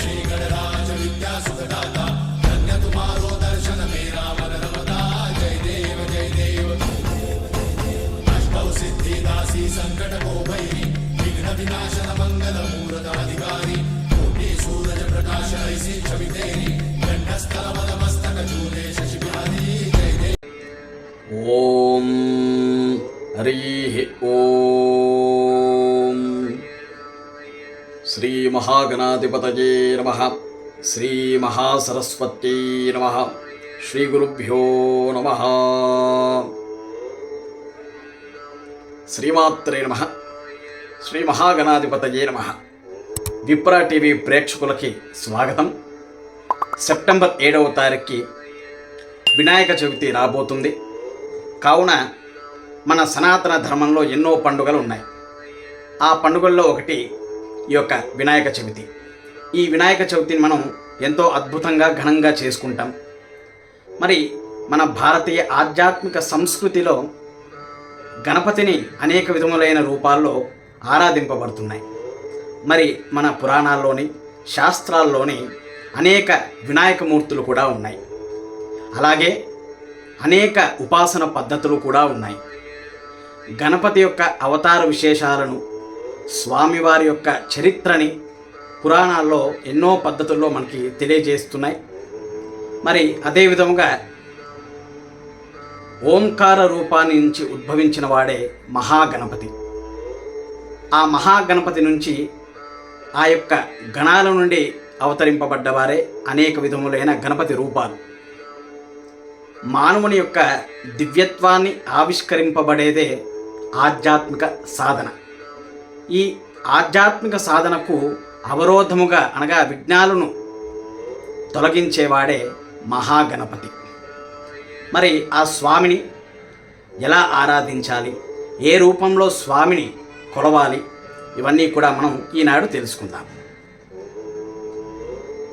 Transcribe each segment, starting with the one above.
ಶ್ರೀ ಗಣರಾಜ ವಿದ್ಯಾಸುಖದಾತ ಧನ್ಯ ದರ್ಶನ ಮೇರಾ ಮನರಮದ ಜಯ ದೇವ ಜಯ ದೇವ ಅಷ್ಟೌ ಸಿದ್ಧಿ ದಾಸಿ ಸಂಕಟ ಕೋಭೈರಿ ವಿಘ್ನ ವಿನಾಶನ ಮಂಗಲ ಮೂರದ ಅಧಿಕಾರಿ ಕೋಟಿ ಸೂರಜ ಪ್ರಕಾಶ ಐಸಿ ಕ್ಷಮಿತೇರಿ. శ్రీ నమ. శ్రీ మహాసరస్వత్యై నమ. శ్రీ గురుభ్యో నమ. శ్రీమాత్రే నమ. శ్రీ మహాగణాధిపతయే నమ. విప్రా టీవీ ప్రేక్షకులకి స్వాగతం. సెప్టెంబర్ ఏడవ తారీఖుకి వినాయక చవితి రాబోతుంది. కావున మన సనాతన ధర్మంలో ఎన్నో పండుగలు ఉన్నాయి. ఆ పండుగల్లో ఒకటి ఈ యొక్క వినాయక చవితి. ఈ వినాయక చవితిని మనం ఎంతో అద్భుతంగా ఘనంగా చేసుకుంటాం. మరి మన భారతీయ ఆధ్యాత్మిక సంస్కృతిలో గణపతిని అనేక విధములైన రూపాల్లో ఆరాధింపబడుతున్నాయి. మరి మన పురాణాల్లోని శాస్త్రాల్లోని అనేక వినాయకమూర్తులు కూడా ఉన్నాయి. అలాగే అనేక ఉపాసన పద్ధతులు కూడా ఉన్నాయి. గణపతి యొక్క అవతార విశేషాలను స్వామివారి యొక్క చరిత్రని పురాణాల్లో ఎన్నో పద్ధతుల్లో మనకి తెలియజేస్తున్నాయి. మరి అదే విధముగా ఓంకార రూపాన్ని నుంచి ఉద్భవించిన వాడే మహాగణపతి. ఆ మహాగణపతి నుంచి ఆ యొక్క గణాల నుండి అవతరింపబడ్డవారే అనేక విధములైన గణపతి రూపాలు. మానవుని యొక్క దివ్యత్వాన్ని ఆవిష్కరింపబడేదే ఆధ్యాత్మిక సాధన. ఈ ఆధ్యాత్మిక సాధనకు అవరోధముగా అనగా విఘ్నాలను తొలగించేవాడే మహాగణపతి. మరి ఆ స్వామిని ఎలా ఆరాధించాలి? ఏ రూపంలో స్వామిని కొలవాలి? ఇవన్నీ కూడా మనం ఈనాడు తెలుసుకుందాం.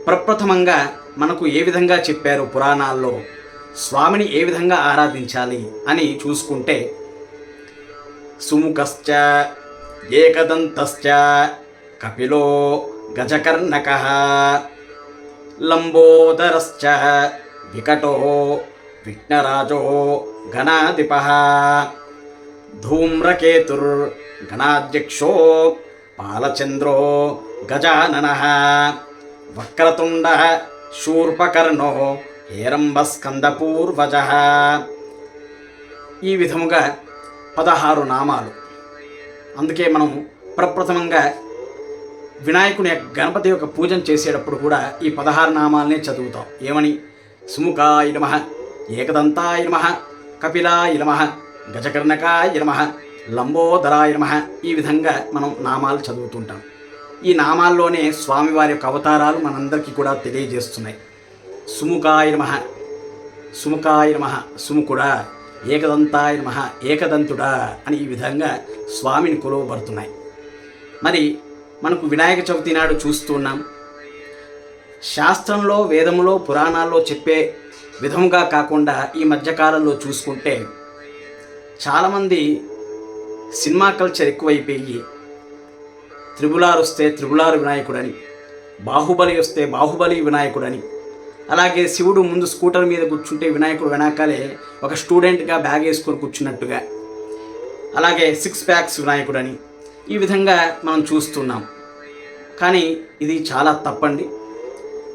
ప్రప్రథమంగా మనకు ఏ విధంగా చెప్పారు పురాణాల్లో స్వామిని ఏ విధంగా ఆరాధించాలి అని చూసుకుంటే సుముఖశ్చ ఏకదంతశ్చ కపిలో గజకర్ణక లంబోదరశ్చ వికటో విఘ్నరాజో గణాధిప ధూమ్రకేతుర్గణాధ్యక్షో పాలచంద్రో గజానన వక్రతుండ శూర్పకర్ణో హేరంబస్కందపూర్వజ ఈ విధముగా పదహారు నామాలు. అందుకే మనం ప్రప్రథమంగా వినాయకుని గణపతి యొక్క పూజను చేసేటప్పుడు కూడా ఈ పదహారు నామాలనే చదువుతాం. ఏమని? సుముఖాయ నమ ఏకదంతాయ నమ కపిలాయ నమ గజకర్ణకాయ నమ లంబోదరాయ నమ ఈ విధంగా మనం నామాలు చదువుతుంటాం. ఈ నామాల్లోనే స్వామివారి యొక్క అవతారాలు మనందరికీ కూడా తెలియజేస్తున్నాయి. సుముఖాయ నమ సుముఖాయ నమ సుముఖుడా ఏకదంతాయ మహా ఏకదంతుడా అని ఈ విధంగా స్వామిని కొలువబడుతున్నాయి. మరి మనకు వినాయక చవితి నాడు చూస్తున్నాం శాస్త్రంలో వేదములో పురాణాల్లో చెప్పే విధముగా కాకుండా ఈ మధ్యకాలంలో చూసుకుంటే చాలామంది సినిమా కల్చర్ ఎక్కువైపోయి త్రిబులారు వస్తే త్రిబులారు వినాయకుడని బాహుబలి వస్తే బాహుబలి వినాయకుడని అలాగే శివుడు ముందు స్కూటర్ మీద కూర్చుంటే వినాయకుడు వెనకాలే ఒక స్టూడెంట్గా బ్యాగ్ వేసుకొని కూర్చున్నట్టుగా. అలాగే సిక్స్ ప్యాక్స్ వినాయకుడని. ఈ విధంగా మనం చూస్తున్నాం. కానీ ఇది చాలా తప్పండి.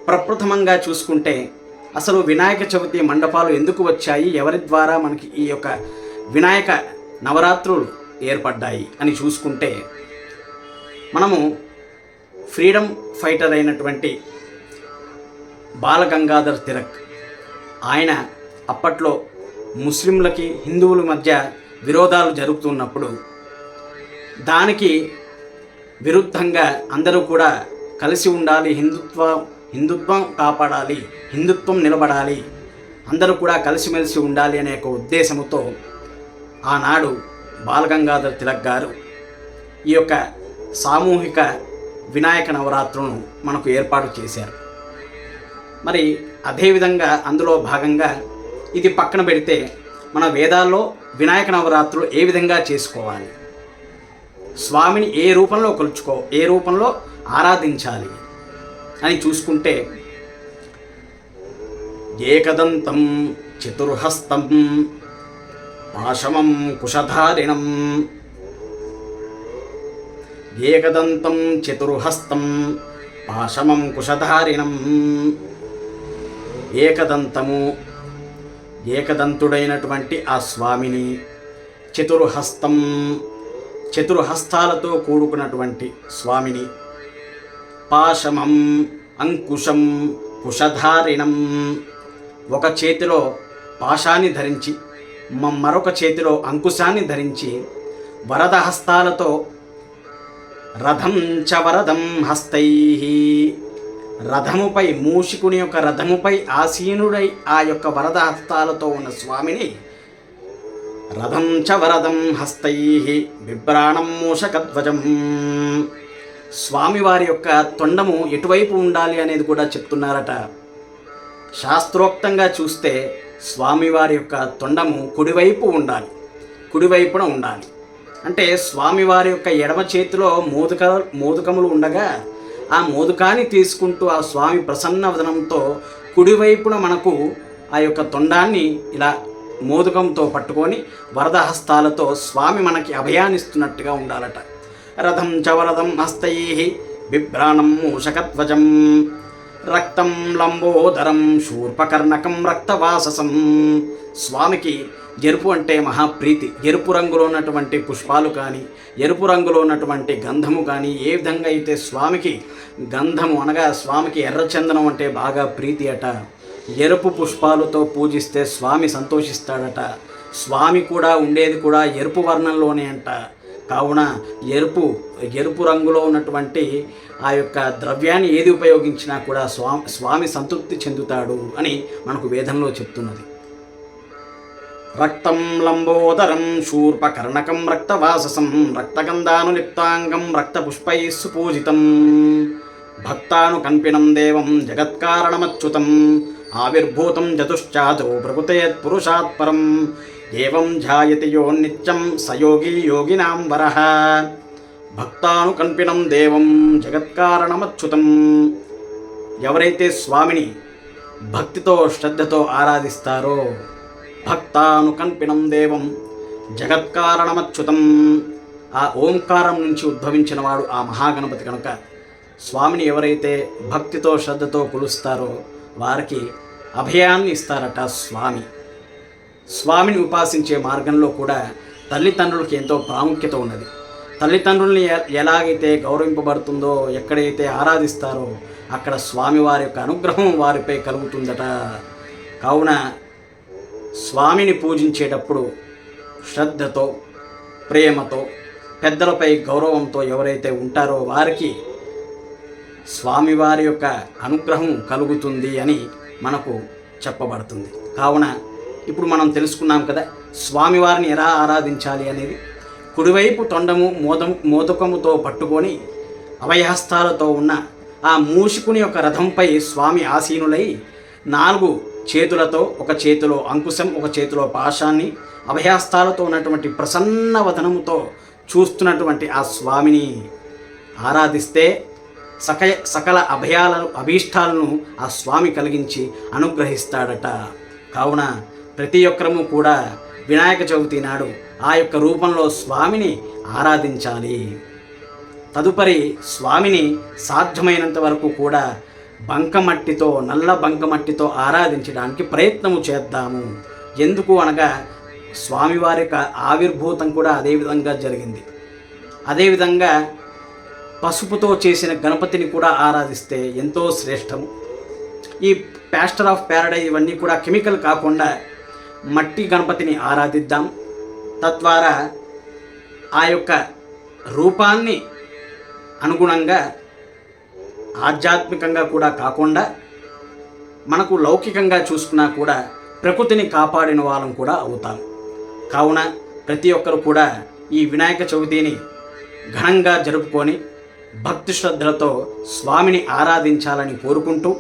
ప్రప్రథమంగా చూసుకుంటే అసలు వినాయక చవితి మండపాలు ఎందుకు వచ్చాయి? ఎవరి ద్వారా మనకి ఈ యొక్క వినాయక నవరాత్రులు ఏర్పడ్డాయి అని చూసుకుంటే మనము ఫ్రీడమ్ ఫైటర్ అయినటువంటి బాలగంగాధర్ తిలక్. ఆయన అప్పట్లో ముస్లింలకి హిందువుల మధ్య విరోధాలు జరుగుతున్నప్పుడు దానికి విరుద్ధంగా అందరూ కూడా కలిసి ఉండాలి హిందుత్వ హిందుత్వం కాపాడాలి హిందుత్వం నిలబడాలి అందరూ కూడా కలిసిమెలిసి ఉండాలి అనే ఒక ఉద్దేశంతో ఆనాడు బాలగంగాధర్ తిలక్ గారు ఈ యొక్క సామూహిక వినాయక నవరాత్రులను మనకు ఏర్పాటు చేశారు. మరి అదేవిధంగా అందులో భాగంగా ఇది పక్కన పెడితే మన వేదాల్లో వినాయక నవరాత్రులు ఏ విధంగా చేసుకోవాలి? స్వామిని ఏ రూపంలో కొలుచుకో ఏ రూపంలో ఆరాధించాలి అని చూసుకుంటే ఏకదంతం చతుర్హస్తం పాశమం కుషధారిణం ఏకదంతం చతుర్హస్తం పాశమం కుషధారిణం ఏకదంతము. ఏకదంతుడైనటువంటి ఆ స్వామిని చతుర్హస్తం చతుర్హస్తాలతో కూడుకున్నటువంటి స్వామిని. పాశమం అంకుశం కుషధారిణం ఒక చేతిలో పాశాన్ని ధరించి మ- మరొక చేతిలో అంకుశాన్ని ధరించి వరద హస్తాలతో రథం చ వరదం హస్తై. రథముపై మూషికుని యొక్క రథముపై ఆసీనుడై ఆ యొక్క వరద హస్తాలతో ఉన్న స్వామిని రథం చ వరదం హస్తై బిభ్రాణం మూషకధ్వజం. స్వామివారి యొక్క తొండము ఎటువైపు ఉండాలి అనేది కూడా చెప్తున్నారట. శాస్త్రోక్తంగా చూస్తే స్వామివారి యొక్క తొండము కుడివైపు ఉండాలి. కుడివైపున ఉండాలి. అంటే స్వామివారి యొక్క ఎడమ చేతిలో మోదుక మోదుకములు ఉండగా ఆ మోదుకాన్ని తీసుకుంటూ ఆ స్వామి ప్రసన్న వదనంతో కుడివైపున మనకు ఆ యొక్క తొండాన్ని ఇలా మోదుకంతో పట్టుకొని వరద హస్తాలతో స్వామి మనకి అభయాన్నిస్తున్నట్టుగా ఉండాలట. రథం చవరథం హస్తై బిభ్రాణం మూషకత్వజం రక్తం లంబోదరం శూర్పకర్ణకం రక్తవాససం. స్వామికి ఎరుపు అంటే మహాప్రీతి. ఎరుపు రంగులో ఉన్నటువంటి పుష్పాలు కానీ ఎరుపు రంగులో ఉన్నటువంటి గంధము కానీ ఏ విధంగా అయితే స్వామికి గంధము అనగా స్వామికి ఎర్రచందనం అంటే బాగా ప్రీతి అట ఎరుపు పుష్పాలతో పూజిస్తే స్వామి సంతోషిస్తాడట స్వామి కూడా ఉండేది కూడా ఎరుపు వర్ణంలోనే అంట. కావున ఎరుపు ఎరుపు రంగులో ఉన్నటువంటి ఆ యొక్క ద్రవ్యాన్ని ఏది ఉపయోగించినా కూడా స్వామి స్వామి సంతృప్తి చెందుతాడు అని మనకు వేదంలో చెప్తున్నది. రక్తం లంబోదరం శూర్పకర్ణకం రక్తవాససం రక్తగంధానులిప్తాంగం రక్తపుష్పై సుపూజితం. భక్తానుకల్పినం దేవం జగత్కారణమచ్యుతం ఆవిర్భూతం చతుశ్చాతో ప్రకృతేత్ పురుషాత్ పరం. ఏవం ధ్యాయతి యో నిత్యం సయోగి యోగినాం వరః. భక్తానుకల్పినం దేవం జగత్కారణమచ్యుతం. ఎవరైతే స్వామిని భక్తితో శ్రద్ధతో ఆరాధిస్తారో భక్తానుకల్పినం దేవం జగత్కారణమచ్యుతం. ఆ ఓంకారం నుంచి ఉద్భవించినవాడు ఆ మహాగణపతి కనుక స్వామిని ఎవరైతే భక్తితో శ్రద్ధతో కొలుస్తారో వారికి అభయాన్ని ఇస్తారట స్వామి. స్వామిని ఉపాసించే మార్గంలో కూడా తల్లిదండ్రులకి ఎంతో ప్రాముఖ్యత ఉన్నది. తల్లిదండ్రుల్ని ఎ- ఎలాగైతే గౌరవింపబడుతుందో ఎక్కడైతే ఆరాధిస్తారో అక్కడ స్వామివారి యొక్క అనుగ్రహం వారిపై కలుగుతుందట. కావున స్వామిని పూజించేటప్పుడు శ్రద్ధతో ప్రేమతో పెద్దలపై గౌరవంతో ఎవరైతే ఉంటారో వారికి స్వామివారి యొక్క అనుగ్రహం కలుగుతుంది అని మనకు చెప్పబడుతుంది. కావున ఇప్పుడు మనం తెలుసుకున్నాం కదా స్వామివారిని ఎలా ఆరాధించాలి అనేది. కుడివైపు తొండము మోదం మోదకముతో పట్టుకొని అభయహస్తాలతో ఉన్న ఆ మూషికుని యొక్క రథంపై స్వామి ఆసీనులై నాలుగు చేతులతో ఒక చేతిలో అంకుశం ఒక చేతిలో పాశాన్ని అభయహస్తాలతో ఉన్నటువంటి ప్రసన్న వదనముతో చూస్తున్నటువంటి ఆ స్వామిని ఆరాధిస్తే సక సకల అభయాలను అభీష్టాలను ఆ స్వామి కలిగించి అనుగ్రహిస్తాడట. కావున ప్రతి ఒక్కరము కూడా వినాయక చవితి నాడు ఆ యొక్క రూపంలో స్వామిని ఆరాధించాలి. తదుపరి స్వామిని సాధ్యమైనంత వరకు కూడా బంకమట్టితో నల్ల బంకమట్టితో ఆరాధించడానికి ప్రయత్నము చేద్దాము. ఎందుకు అనగా స్వామివారి యొక్క ఆవిర్భూతం కూడా అదే విధంగా జరిగింది. అదేవిధంగా పసుపుతో చేసిన గణపతిని కూడా ఆరాధిస్తే ఎంతో శ్రేష్టము ఈ ప్యాస్టర్ ఆఫ్ ప్యారడైజ్ ఇవన్నీ కూడా కెమికల్ కాకుండా మట్టి గణపతిని ఆరాధిద్దాం. తద్వారా ఆ యొక్క రూపాన్ని అనుగుణంగా ఆధ్యాత్మికంగా కూడా కాకుండా మనకు లౌకికంగా చూసుకున్నా కూడా ప్రకృతిని కాపాడిన వాళ్ళం కూడా అవుతాం. కావున ప్రతి ఒక్కరు కూడా ఈ వినాయక చవితిని ఘనంగా జరుపుకొని భక్తి శ్రద్ధలతో స్వామిని ఆరాధించాలని కోరుకుంటూ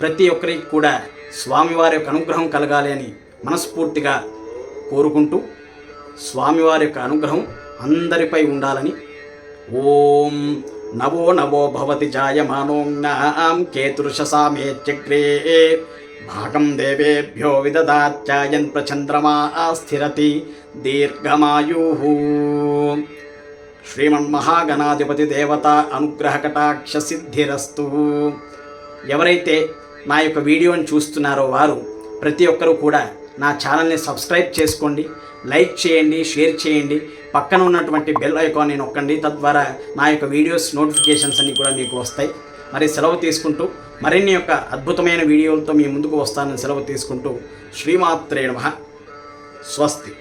ప్రతి ఒక్కరికి కూడా స్వామివారి యొక్క అనుగ్రహం కలగాలి అని మనస్ఫూర్తిగా కోరుకుంటూ స్వామివారి యొక్క అనుగ్రహం అందరిపై ఉండాలని. ఓం నవో నవో భవతి జాయమానోం కేతుర్షసామే భాగం దేవేభ్యో విదదాచాయన్ ప్రచంద్రమా స్థిరతి దీర్ఘమాయు శ్రీమన్మహాగణాధిపతి దేవత అనుగ్రహ కటాక్ష సిద్ధిరస్తు. ఎవరైతే నా యొక్క వీడియోని చూస్తున్నారో వారు ప్రతి ఒక్కరూ కూడా నా ఛానల్ని సబ్స్క్రైబ్ చేసుకోండి లైక్ చేయండి షేర్ చేయండి. పక్కన ఉన్నటువంటి బెల్ ఐకోని ఒక్కండి తద్వారా నా యొక్క వీడియోస్ నోటిఫికేషన్స్ అన్నీ కూడా మీకు వస్తాయి. మరి సెలవు తీసుకుంటూ మరిన్ని యొక్క అద్భుతమైన వీడియోలతో మీ ముందుకు వస్తానని సెలవు తీసుకుంటూ శ్రీమాత్రేణ స్వస్తి.